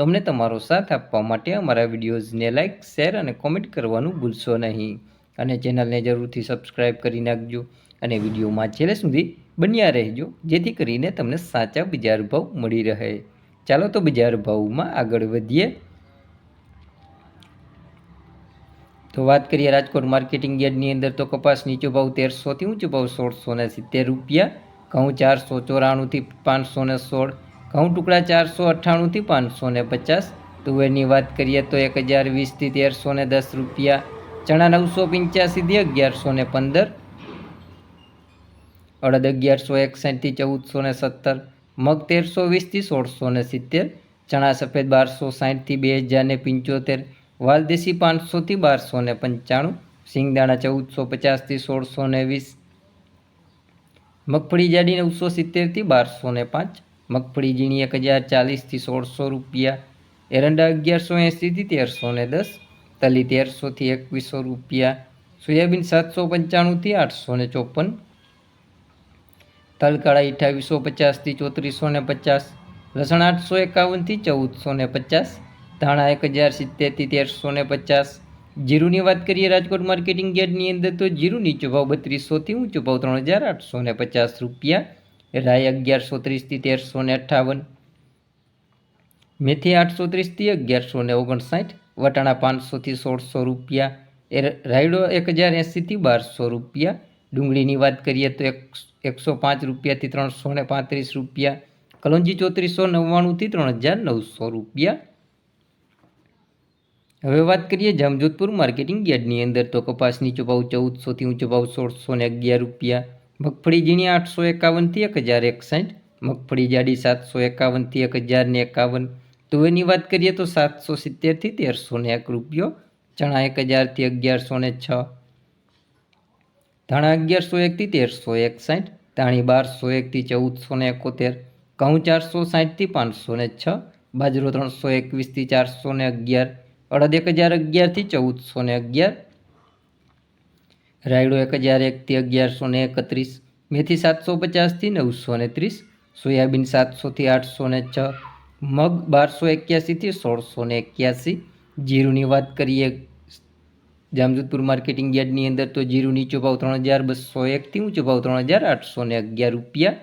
તો અમને તમારો સાથ આપવા માટે અમારા વિડીયોઝને લાઇક શેર અને કોમેન્ટ કરવાનું ભૂલશો નહીં. અને ચેનલને જરૂરથી સબસ્ક્રાઇબ કરી નાખજો અને વિડીયોમાં છેલ્લે સુધી બન્યા રહેજો, જેથી કરીને તમને સાચા બજાર ભાવ મળી રહે. ચાલો તો બજાર ભાવમાં આગળ વધીએ. તો વાત કરીએ રાજકોટ માર્કેટિંગ યાર્ડની અંદર તો કપાસ નીચો ભાવ તેરસોથી ઊંચો ભાવ સોળસો ને સિત્તેર રૂપિયા, ઘઉં ચારસો ચોરાણુંથી પાંચસો ને સોળ ઘઉં ટુકડા ચારસો અઠ્ઠાણુંથી પાંચસો ને પચાસ. તુવેરની વાત કરીએ તો એક હજાર વીસથી તેરસો ને દસ રૂપિયા. ચણા નવસો પંચ્યાસીથી અગિયારસો ને પંદર. અડદ અગિયારસો એકસાઠથી ચૌદસો ને સત્તર. મગ તેરસો વીસથી સોળસો ને સિત્તેર. ચણા સફેદ બારસો સાઠથી બે હજાર ને પંચોતેર. વાલદેશી પાંચસોથી બારસો ને પંચાણું. સિંગદાણા ચૌદસો પચાસથી સોળસો ને વીસ. મગફળી જાડી નવસો સિત્તેરથી બારસો ને પાંચ. મગફળી ઝીણી એક હજાર ચાલીસથી સોળસો રૂપિયા, એરંડા અગિયારસો એંસીથી તેરસો ને દસ, તલી તેરસોથી એકવીસો રૂપિયા, સોયાબીન સાતસો પંચાણુંથી આઠસો ને ચોપન, તલકાળા અઠાવીસો પચાસથી ચોત્રીસો ને પચાસ, લસણ આઠસો એકાવનથી ચૌદસો ને પચાસ, ધાણા એક હજાર સિત્તેરથી તેરસો ને પચાસ. જીરુની વાત કરીએ રાજકોટ માર્કેટિંગ યાર્ડની અંદર તો જીરું નીચો ભાવ બત્રીસોથી ઊંચો ભાવ ત્રણ હજાર આઠસો ને પચાસ રૂપિયા રાય અગિયારસો ત્રીસથી તેરસો ને અઠ્ઠાવન. મેથી આઠસો ત્રીસથી અગિયારસો ને ઓગણસાઠ. વટાણા પાંચસોથી સોળસો રૂપિયા. એ રાયડો એક હજાર એંસીથી બારસો રૂપિયા. ડુંગળીની વાત કરીએ તો એક એકસો પાંચ રૂપિયાથી ત્રણસો ને પાંત્રીસ રૂપિયા. કલોંજી ચોત્રીસો નવ્વાણુંથી ત્રણ હજાર નવસો રૂપિયા. હવે વાત કરીએ જામજોધપુર માર્કેટિંગ યાર્ડની અંદર તો કપાસની નીચો ચૌદસોથી ઊંચો ભાવ સોળસો ને અગિયાર રૂપિયા. મગફળી ઝીણી આઠસો એકાવનથી એક હજાર એકસાઠ મગફળી જાડી સાતસો એકાવનથી એક હજાર ને એકાવન. તુવેરની વાત કરીએ તો સાતસો સિત્તેરથી તેરસો ને એક રૂપિયો, ચણા એક હજારથી અગિયારસો ને છ. ધાણા અગિયારસો એકથી તેરસો એકસાઠ, ધાણી બારસો એકથી ચૌદસો ને એકોતેર, ઘઉં ચારસો સાઠથી પાંચસો ને છ, બાજરો ત્રણસો એકવીસથી ચારસો ને અગિયાર, અડદ એક હજાર અગિયારથી ચૌદસો ને અગિયાર રાયડો એક હજાર એકથી અગિયારસો ને એકત્રીસ, મેથી સાતસો પચાસથી નવસો ને ત્રીસ, સોયાબીન સાતસોથી આઠસો ને છ, મગ બારસો એક્યાસીથી સોળસો ને એક્યાસી. જીરુની વાત કરીએ, જામજોધપુર માર્કેટિંગ યાર્ડની અંદર તો જીરું નીચો ભાવ ત્રણ હજાર બસો એકથી ઊંચો ભાવ ત્રણ હજાર આઠસો ને અગિયાર રૂપિયા.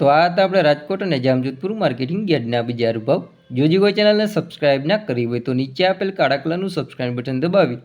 તો આ હતા આપણે રાજકોટ અને જામજોધપુર માર્કેટિંગ યાર્ડના બજાર ભાવ. જોજી કોઈ ચેનલને સબસ્ક્રાઇબ ના કરી હોય તો નીચે આપેલ કાળા કલરનું સબસ્ક્રાઇબ બટન દબાવી